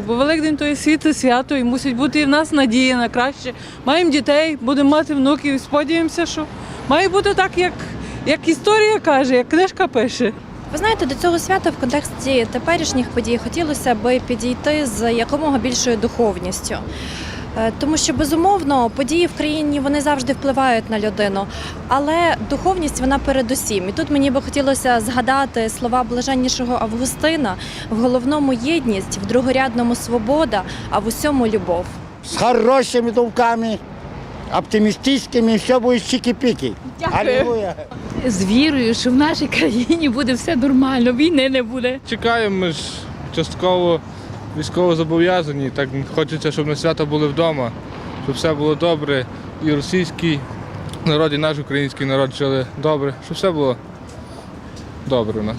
Бо Великдень то є світле свято і мусить бути і в нас надія на краще. Маємо дітей, будемо мати внуків сподіваємося, що має бути так, як, як історія каже, як книжка пише. Ви знаєте, до цього свята в контексті теперішніх подій хотілося би підійти з якомога більшою духовністю. Е, Тому що безумовно події в країні вони завжди впливають на людину, але духовність вона передусім. І тут мені би хотілося згадати слова блаженнішого Августина в головному єдність, в другорядному свобода, а в усьому любов. с хорошими думками, оптимистическими, все будет чики-пики. Аллилуйя. з вірою, що в нашій країні буде все нормально, війни не буде. Чекаємо, ми ж частково військово зобов'язані. Так хочеться, щоб на свято були вдома, щоб все було добре. І російський народ, і наш український народ жили добре, щоб все було добре у нас.